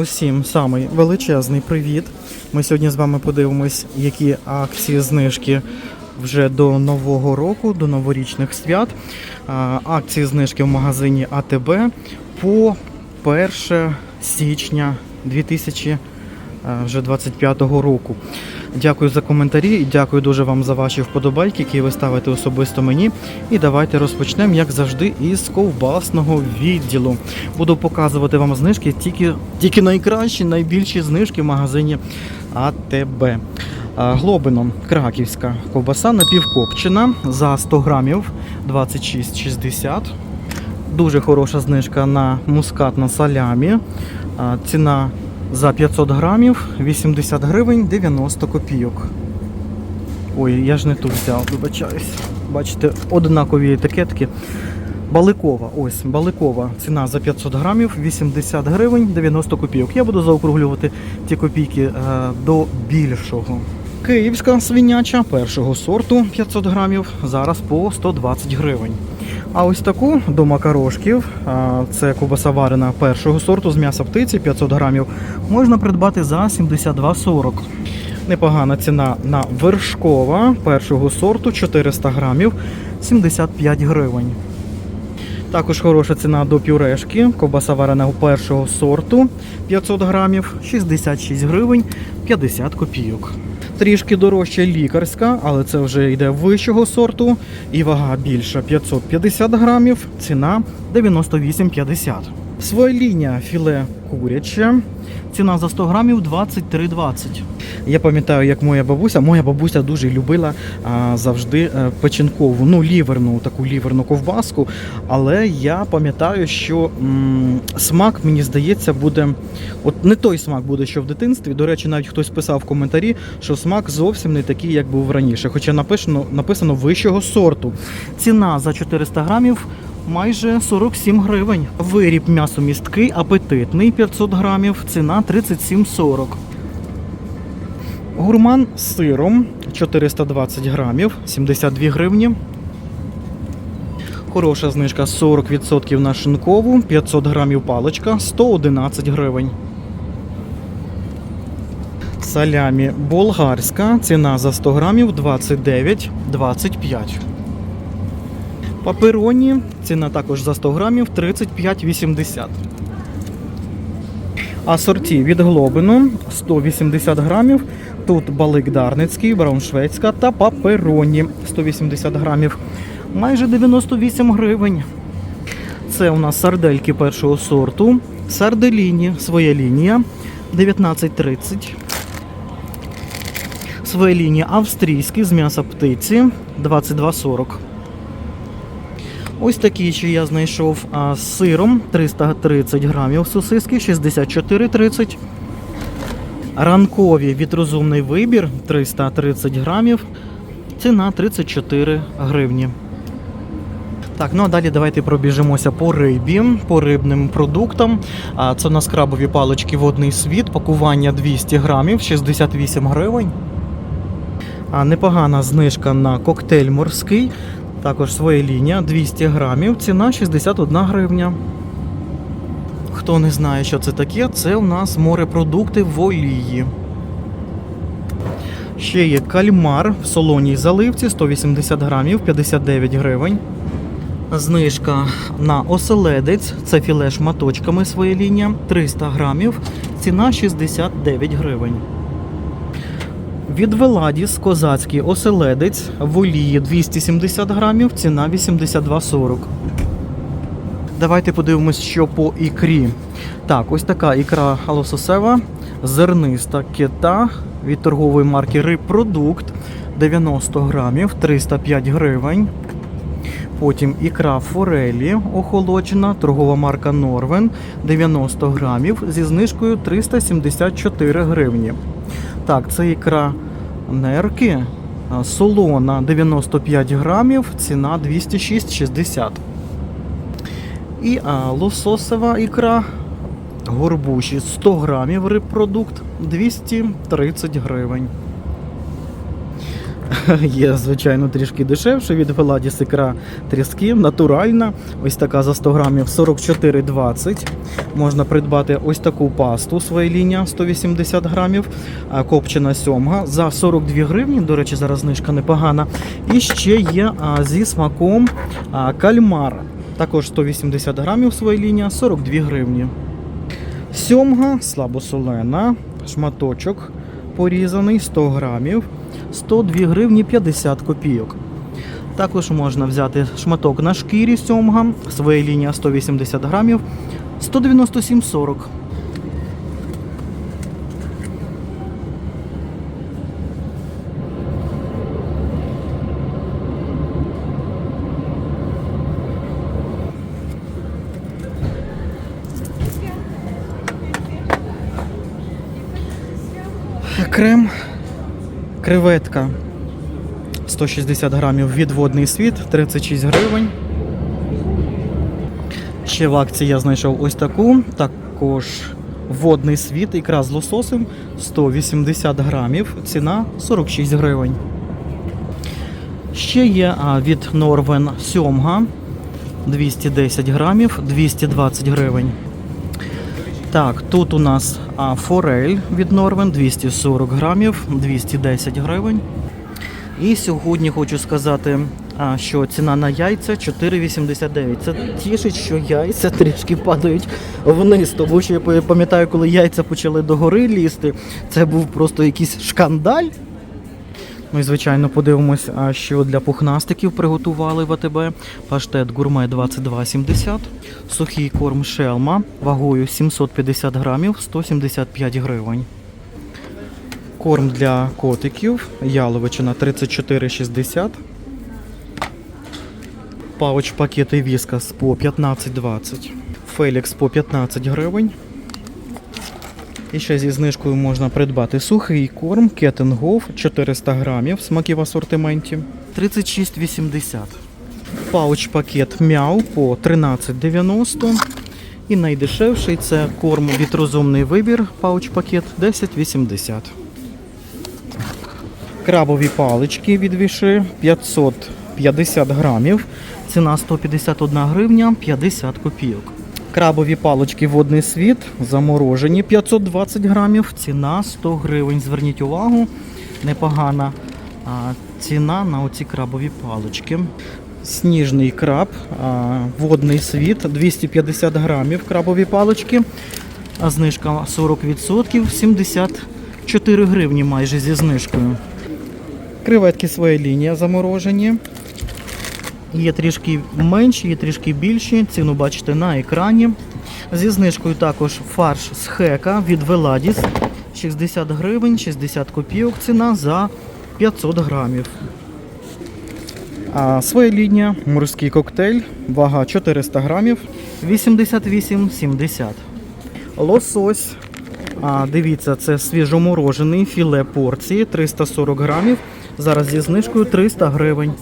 усім самий величезний привіт. Ми сьогодні з вами подивимось, які акції знижки вже до нового року, до новорічних свят. Акції знижки в магазині АТБ по 1 січня 2025 року. Дякую за коментарі і дякую дуже вам за ваші вподобайки, які ви ставите особисто мені. І давайте розпочнемо, як завжди, із ковбасного відділу. Буду показувати вам знижки, тільки, тільки найкращі, найбільші знижки в магазині АТБ. Глобином краківська ковбаса напівкопчена за 100 грамів 26,60. Дуже хороша знижка на мускат на салямі. Ціна за 500 грамів 80 гривень 90 копійок. Ой, я ж не ту взяв, вибачаюсь. Бачите, однакові етикетки. Баликова, ось баликова ціна за 500 грамів 80 гривень 90 копійок. Я буду заокруглювати ті копійки е, до більшого. Київська свиняча першого сорту 500 грамів, зараз по 120 гривень. А ось таку до макарошків, це ковбаса варена першого сорту з м'яса птиці 500 грамів, можна придбати за 72,40. Непогана ціна на вершкова першого сорту 400 грамів 75 гривень. Також хороша ціна до пюрешки. Ковбаса варена першого сорту 500 грамів 66 гривень 50 копійок. Трішки дорожча лікарська, але це вже йде вищого сорту і вага більша 550 грамів, ціна 98,50. Своєління філе куряче. Ціна за 100 грамів 23,20. Я пам'ятаю, як моя бабуся, моя бабуся дуже любила а, завжди е, печінкову, ну ліверну, таку ліверну ковбаску. Але я пам'ятаю, що м, смак, мені здається, буде. От не той смак буде, що в дитинстві. До речі, навіть хтось писав в коментарі, що смак зовсім не такий, як був раніше. Хоча написано, написано вищого сорту. Ціна за 400 грамів майже 47 гривень. Виріб м'ясомісткий, апетитний 500 грамів, ціна 37,40. Гурман з сиром 420 грамів, 72 гривні. Хороша знижка 40% на шинкову, 500 грамів паличка, 111 гривень. Салямі болгарська, ціна за 100 грамів 29,25. Папероні, ціна також за 100 грамів 35,80. Асорті від Глобину 180 грамів. Тут балик Дарницький, Брауншвейська та папероні 180 грамів. Майже 98 гривень. Це у нас сардельки першого сорту. Сарделіні, своя лінія 19,30. Своя лінія австрійські з м'яса птиці 22,40. Ось такі ще я знайшов а, з сиром 330 грамів сосиски 64,30. Ранкові від розумний вибір 330 грамів. Ціна 34 гривні. Так, ну а далі давайте пробіжимося по рибі, по рибним продуктам. А, Це у нас крабові палички водний світ, пакування 200 грамів, 68 гривень. А, Непогана знижка на коктейль морський. Також своя лінія 200 грамів, ціна 61 гривня. Хто не знає, що це таке, це у нас морепродукти в олії. Ще є кальмар в солоній заливці 180 грамів, 59 гривень. Знижка на оселедець, це філе шматочками своя лінія, 300 грамів, ціна 69 гривень. Від Веладіс козацький оселедець в олії 270 грамів, ціна 82,40. Давайте подивимось, що по ікрі. Так, ось така ікра лососева, зерниста кита від торгової марки Рибпродукт 90 грамів, 305 гривень. Потім ікра форелі охолоджена, торгова марка Норвен 90 грамів зі знижкою 374 гривні. Так, це ікра нерки солона 95 грамів, ціна 206,60. І а, лососева ікра горбуші 100 грамів рибпродукт 230 гривень. Є, звичайно, трішки дешевше від Гладіс ікра тріски, натуральна. Ось така за 100 грамів 44,20. Можна придбати ось таку пасту своєління 180 грамів, копчена сьомга за 42 гривні. До речі, зараз знижка непогана. І ще є зі смаком кальмар. Також 180 грамів своєління 42 гривні. Сьомга слабосолена, шматочок порізаний 100 грамів, 102 гривні 50 копійок. Також можна взяти шматок на шкірі сьомга, своя лінія 180 грамів, 197,40. Крем, креветка 160 грамів відводний світ, 36 гривень. Ще в акції я знайшов ось таку. Також водний світ, ікра з лососем 180 грамів, ціна 46 гривень. Ще є від Норвен сьомга 210 грамів, 220 гривень. Так, тут у нас форель від Норвен 240 грамів, 210 гривень. І сьогодні хочу сказати, що ціна на яйця 4,89. Це тішить, що яйця трішки падають вниз. Тому що я пам'ятаю, коли яйця почали догори лізти, це був просто якийсь шкандаль. Ну і звичайно подивимось, що для пухнастиків приготували в АТБ. Паштет гурме 22,70, сухий корм шелма вагою 750 грамів 175 гривень. Корм для котиків яловичина 34,60. Пауч пакети віскас по 15,20. Фелікс по 15 гривень. І ще зі знижкою можна придбати сухий корм Кетенгов 400 грамів смаків в асортименті 36,80. Пауч пакет Мяу по 13,90. І найдешевший це корм від розумний вибір. Пауч пакет 10,80. Крабові палички від віши 550 грамів. Ціна 151 гривня 50 копійок. Крабові палички водний світ заморожені 520 грамів. Ціна 100 гривень. Зверніть увагу, непогана ціна на оці крабові палички. Сніжний краб, водний світ 250 грамів крабові палички. А знижка 40%, 74 гривні майже зі знижкою. Креветки своя лінія заморожені. Є трішки менші, є трішки більші. Ціну бачите на екрані. Зі знижкою також фарш з хека від Веладіс. 60 гривень, 60 копійок. Ціна за 500 грамів. А своя морський коктейль, вага 400 грамів, 88,70. Лосось. А, дивіться, це свіжоморожений філе порції 340 грамів. Зараз зі знижкою 300 гривень.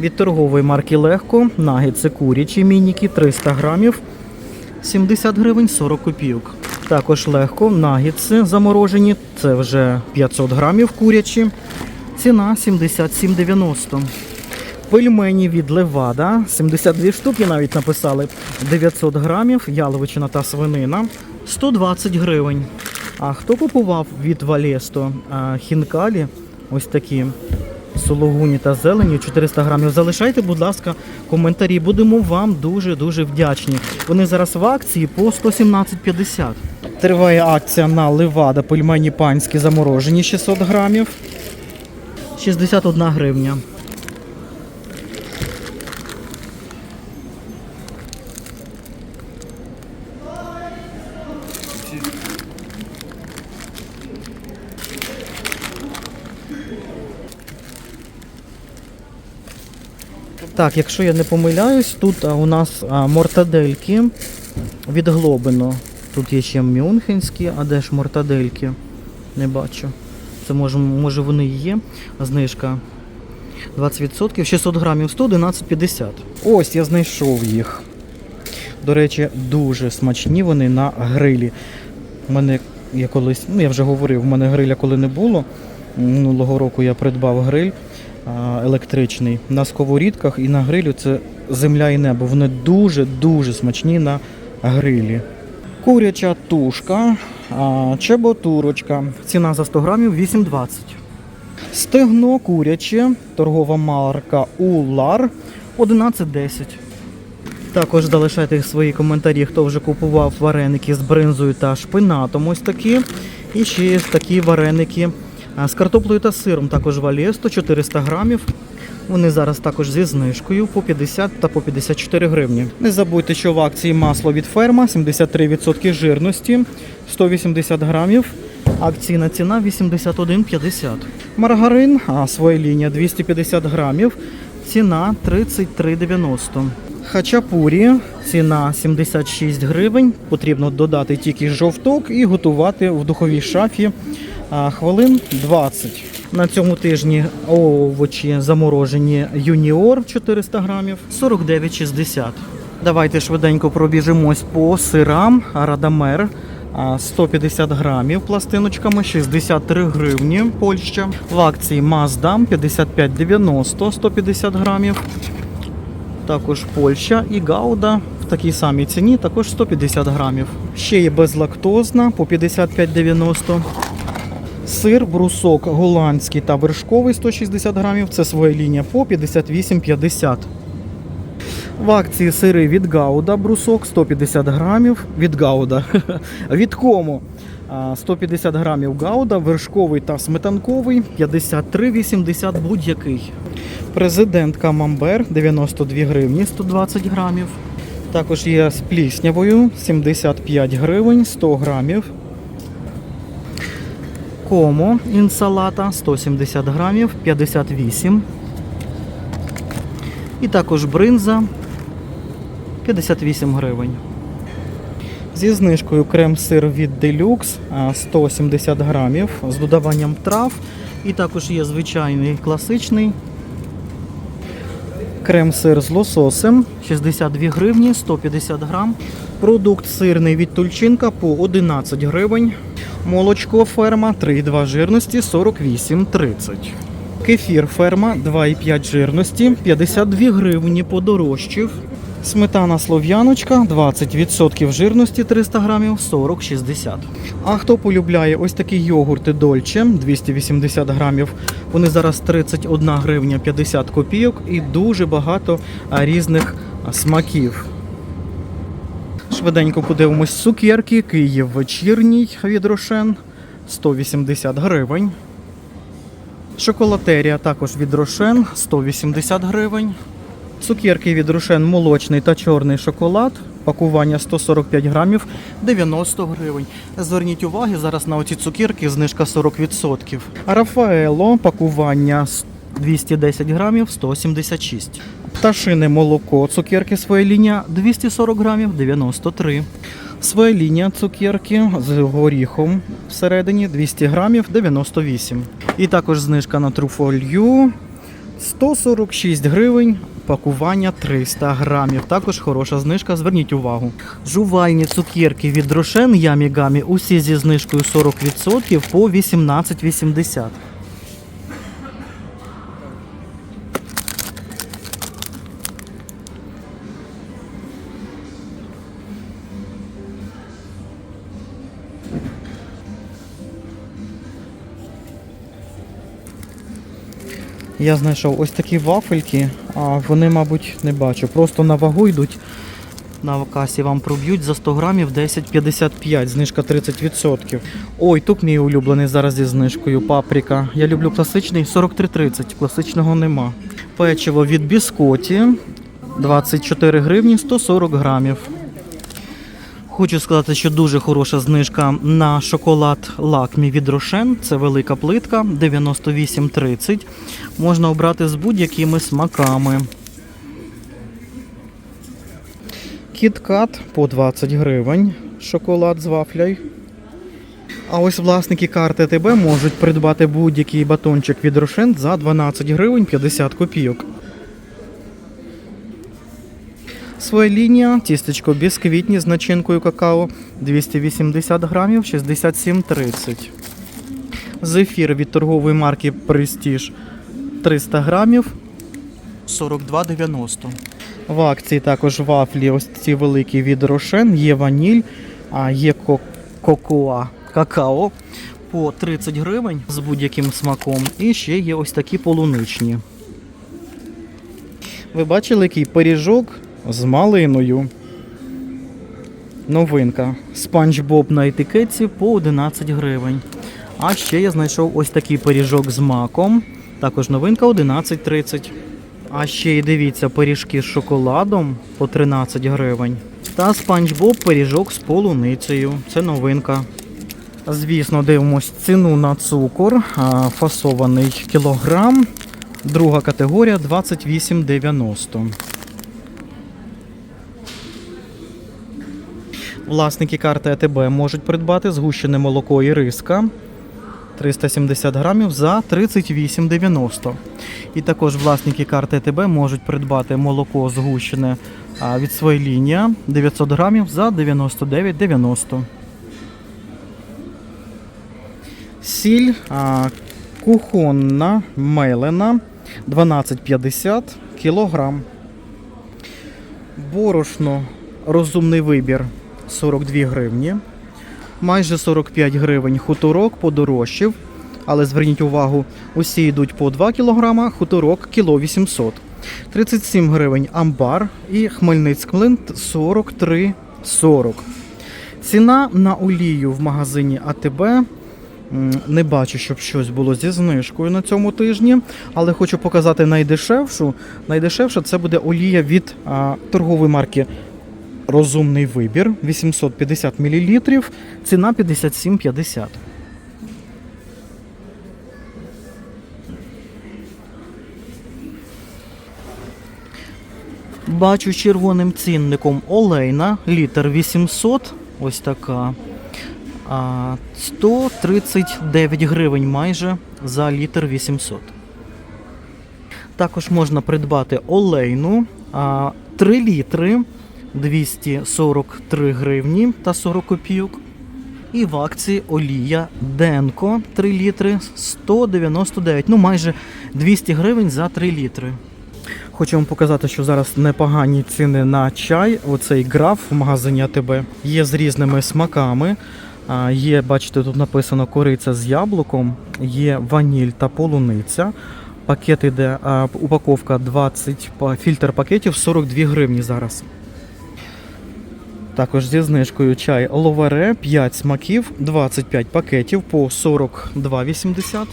Від торгової марки Легко нагетси курячі мініки 300 грамів 70 гривень 40 копійок. Також легко нагетси заморожені, це вже 500 грамів курячі. Ціна 77,90. Пельмені від Левада 72 штуки навіть написали 900 грамів, яловичина та свинина 120 гривень. А хто купував від Валєсто хінкалі? Ось такі сологуні та зелені 400 грамів. Залишайте, будь ласка, коментарі. Будемо вам дуже-дуже вдячні. Вони зараз в акції по 117,50. Триває акція на левада пельмені панські заморожені 600 грамів. 61 гривня. Так, якщо я не помиляюсь, тут а, у нас а, мортадельки від Глобино. Тут є ще мюнхенські, а де ж мортадельки? Не бачу. Це може, може вони і є. Знижка 20%, 600 грамів 111,50. Ось я знайшов їх. До речі, дуже смачні вони на грилі. У мене я колись, ну я вже говорив, в мене гриля коли не було. Минулого року я придбав гриль. Електричний. На сковорідках і на грилю це земля і небо. Вони дуже-дуже смачні на грилі. Куряча тушка, чеботурочка. Ціна за 100 грамів 8,20. Стегно куряче, торгова марка Улар 11,10. Також залишайте свої коментарі, хто вже купував вареники з бринзою та шпинатом. Ось такі. І ще є такі вареники з картоплею та сиром. Також валіє 100-400 грамів. Вони зараз також зі знижкою по 50 та по 54 гривні. Не забудьте, що в акції масло від ферма 73% жирності, 180 грамів. Акційна ціна 81,50. Маргарин, а своя лінія 250 грамів. Ціна 33,90. Хачапурі, ціна 76 гривень. Потрібно додати тільки жовток і готувати в духовій шафі хвилин 20. На цьому тижні овочі заморожені юніор 400 грамів 49,60. Давайте швиденько пробіжимось по сирам. Радамер 150 грамів пластиночками, 63 гривні Польща. В акції Маздам 55,90 150 грамів. Також Польща і Гауда в такій самій ціні, також 150 грамів. Ще є безлактозна по 55,90. Сир, брусок голландський та вершковий 160 грамів. Це своя лінія по 58,50. В акції сири від Гауда брусок 150 грамів. Від Гауда. Від кому? 150 грамів Гауда, вершковий та сметанковий 53,80 будь-який. Президент Камамбер 92 гривні 120 грамів. Також є з пліснявою 75 гривень 100 грамів. Комо інсалата 170 грамів 58. І також бринза 58 гривень. Зі знижкою крем-сир від Deluxe 170 грамів з додаванням трав. І також є звичайний класичний крем-сир з лососем 62 гривні 150 грам. Продукт сирний від Тульчинка по 11 гривень. Молочко ферма 3,2 жирності 48,30. Кефір ферма 2,5 жирності 52 гривні подорожчив. Сметана слов'яночка 20% жирності 300 грамів 40,60. А хто полюбляє ось такі йогурти Дольче 280 грамів, вони зараз 31 гривня 50 копійок і дуже багато різних смаків. Швиденько подивимось цукерки. Київ вечірній від Рошен 180 гривень. Шоколатерія також від Рошен 180 гривень. Цукерки від Рошен молочний та чорний шоколад. Пакування 145 грамів 90 гривень. Зверніть увагу, зараз на оці цукерки знижка 40%. Рафаело пакування 210 грамів 176. Пташине молоко цукерки своя лінія 240 грамів 93. Своя лінія цукерки з горіхом всередині 200 грамів 98. І також знижка на труфолью 146 гривень, пакування 300 грамів. Також хороша знижка, зверніть увагу. Жувальні цукерки від Рошен Ямі Гамі усі зі знижкою 40% по 18,80. Я знайшов ось такі вафельки, а вони, мабуть, не бачу. Просто на вагу йдуть. На касі вам проб'ють за 100 грамів 10,55, знижка 30%. Ой, тут мій улюблений зараз зі знижкою паприка. Я люблю класичний 43,30, класичного нема. Печиво від біскоті 24 гривні 140 грамів. Хочу сказати, що дуже хороша знижка на шоколад лакмі від Рошен. Це велика плитка 98,30. Можна обрати з будь-якими смаками. Кіткат по 20 гривень. Шоколад з вафлею. А ось власники карти ТБ можуть придбати будь-який батончик від Рошен за 12 гривень 50 копійок. Своя лінія, тістечко бісквітні з начинкою какао 280 грамів 67,30. Зефір від торгової марки Prestige 300 грамів 42,90. В акції також вафлі, ось ці великі від Рошен, є ваніль, а є кокоа, какао по 30 гривень з будь-яким смаком. І ще є ось такі полуничні. Ви бачили, який пиріжок з малиною. Новинка. Спанч Боб на етикетці по 11 гривень. А ще я знайшов ось такий пиріжок з маком. Також новинка 11,30. А ще й дивіться, пиріжки з шоколадом по 13 гривень. Та спанч Боб пиріжок з полуницею. Це новинка. Звісно, дивимось ціну на цукор. Фасований кілограм. Друга категорія 28,90. Власники карти АТБ можуть придбати згущене молоко і риска 370 грамів за 38,90. І також власники карти АТБ можуть придбати молоко згущене від своєї лінії 900 грамів за 99,90. Сіль кухонна мелена 12,50 кілограм. Борошно розумний вибір 42 гривні. Майже 45 гривень хуторок подорожчав. Але зверніть увагу, усі йдуть по 2 кг, хуторок кіло 800. 37 гривень амбар і Хмельницький млин 43,40. Ціна на олію в магазині АТБ. Не бачу, щоб щось було зі знижкою на цьому тижні, але хочу показати найдешевшу. Найдешевша це буде олія від а, торгової марки Розумний вибір 850 мл, ціна 57,50. Бачу червоним цінником олейна, літр 800, ось така. 139 гривень майже за літр 800. Також можна придбати олейну а, 3 літри 243 гривні та 40 копійок. І в акції олія Денко 3 літри 199, ну майже 200 гривень за 3 літри. Хочу вам показати, що зараз непогані ціни на чай. Оцей граф в магазині АТБ є з різними смаками. Є, бачите, тут написано кориця з яблуком, є ваніль та полуниця. Пакет іде, упаковка 20, фільтр пакетів 42 гривні зараз. Також зі знижкою чай ловаре 5 смаків, 25 пакетів по 42,80.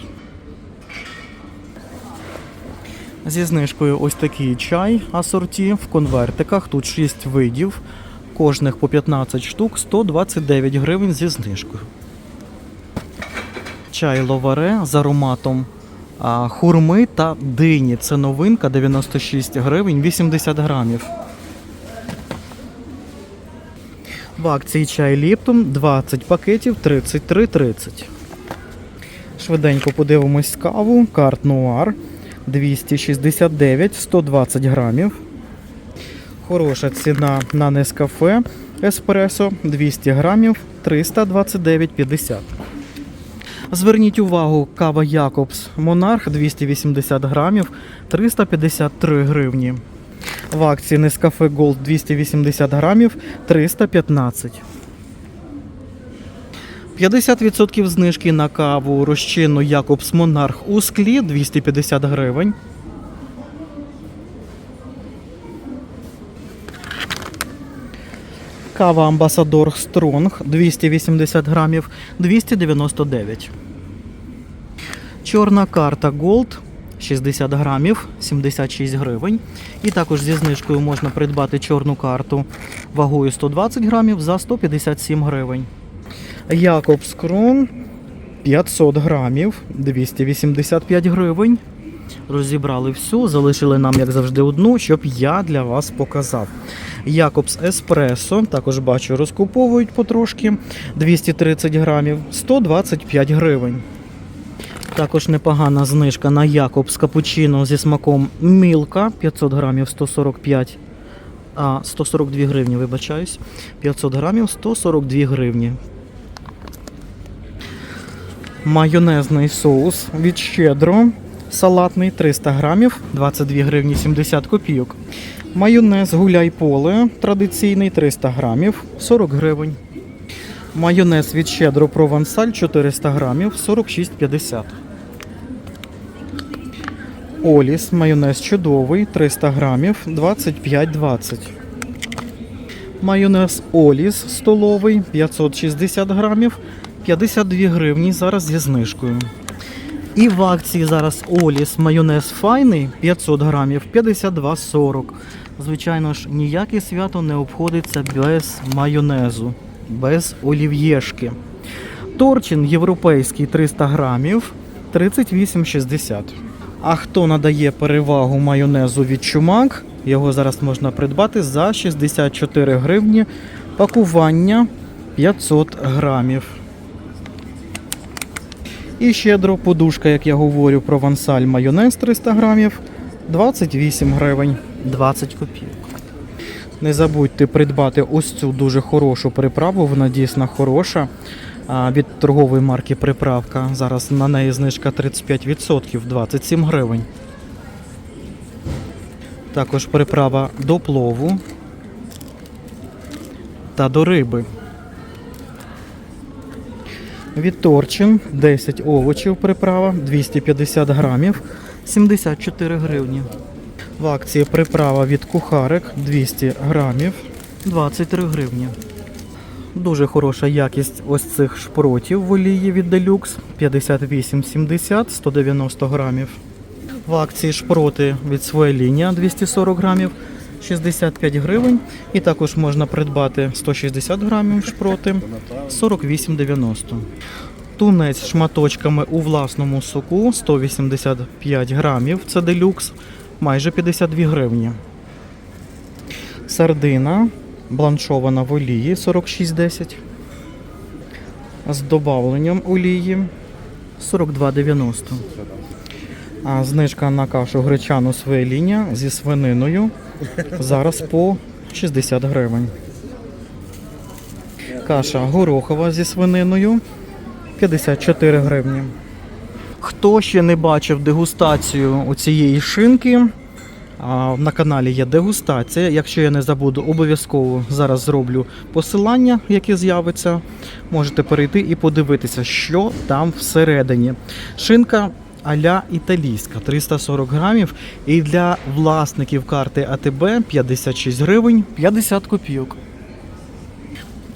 Зі знижкою ось такий чай асорті в конвертиках. Тут 6 видів, кожних по 15 штук, 129 гривень зі знижкою. Чай ловаре з ароматом хурми та дині. Це новинка 96 гривень 80 грамів. В акції чай Ліптон 20 пакетів 33,30. Швиденько подивимось каву. Карт Нуар 269 120 грамів. Хороша ціна на Нескафе Еспресо 200 грамів 329,50. Зверніть увагу, кава Якобс Монарх 280 грамів 353 гривні. В акції Нескафе Gold 280 грамів 315. 50% знижки на каву розчинну Якобс Монарх у склі 250 гривень. Кава Амбасадор Стронг 280 грамів 299. Чорна карта Gold 60 грамів 76 гривень. І також зі знижкою можна придбати чорну карту вагою 120 грамів за 157 гривень. Якобс Крон 500 грамів 285 гривень. Розібрали всю, залишили нам, як завжди, одну, щоб я для вас показав. Якобс Еспресо, також бачу, розкуповують потрошки 230 грамів, 125 гривень. Також непогана знижка на Якобс Капучино зі смаком Мілка 500 грамів 145, а 142 гривні, вибачаюсь. 500 грамів 142 гривні. Майонезний соус від щедро салатний 300 грамів, 22 гривні 70 копійок. Майонез гуляй поле традиційний 300 грамів, 40 гривень. Майонез від щедро провансаль 400 грамів, 46,50. Оліс, майонез чудовий, 300 грамів, 25,20. Майонез Оліс столовий, 560 грамів, 52 гривні зараз зі знижкою. І в акції зараз Оліс майонез файний 500 грамів 52,40. Звичайно ж, ніяке свято не обходиться без майонезу, без олів'єшки. Торчин європейський 300 грамів 38,60. А хто надає перевагу майонезу від чумак, його зараз можна придбати за 64 гривні. Пакування 500 грамів. І щедро подушка, як я говорю, провансаль майонез 300 грамів, 28 гривень 20 копійок. Не забудьте придбати ось цю дуже хорошу приправу, вона дійсно хороша. Від торгової марки приправка. Зараз на неї знижка 35%, 27 гривень. Також приправа до плову та до риби. Від Торчин 10 овочів приправа 250 грамів 74 гривні. В акції приправа від кухарик 200 грамів 23 гривні. Дуже хороша якість ось цих шпротів в олії від Deluxe 58,70 190 грамів. В акції шпроти від своя лінія 240 грамів 65 гривень. І також можна придбати 160 грамів шпроти 48,90. Тунець шматочками у власному соку 185 грамів. Це делюкс, майже 52 гривні. Сардина бланшована в олії 46,10. З добавленням олії 42,90. А знижка на кашу гречану своєління зі свининою зараз по 60 гривень. Каша горохова зі свининою 54 гривні. Хто ще не бачив дегустацію оцієї шинки, а, на каналі є дегустація. Якщо я не забуду, обов'язково зараз зроблю посилання, яке з'явиться. Можете перейти і подивитися, що там всередині. Шинка аля італійська 340 грамів. І для власників карти АТБ 56 гривень 50 копійок.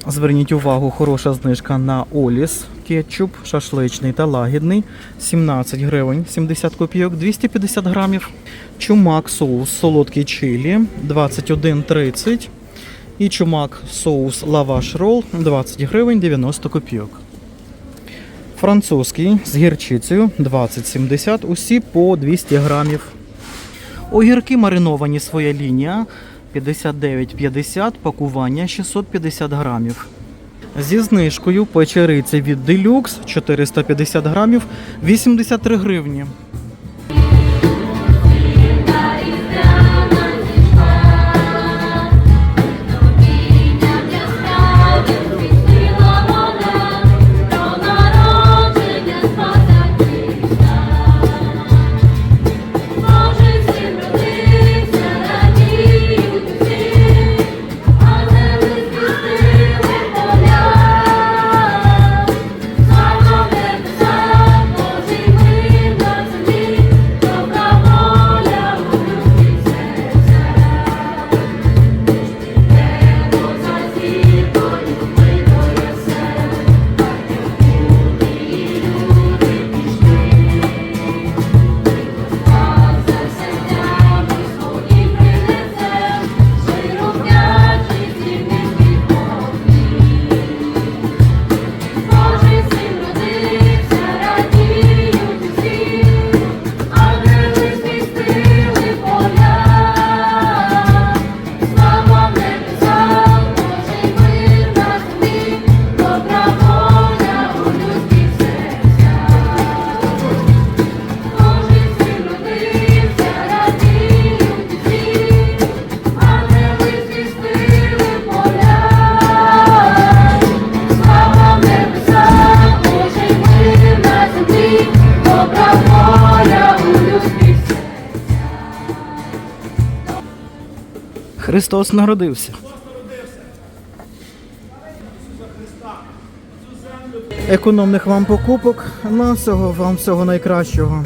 Зверніть увагу, хороша знижка на Оліс кетчуп, шашличний та лагідний 17 гривень 70 копійок, 250 грамів. Чумак соус солодкий чилі 21,30. І чумак соус лаваш рол 20 гривень 90 копійок. Французький з гірчицею 20,70, усі по 200 грамів. Огірки мариновані своя лінія 59,50, пакування 650 грамів. Зі знижкою печериці від Deluxe 450 грамів 83 гривні. Христос народився. Економних вам покупок. На всього вам всього найкращого.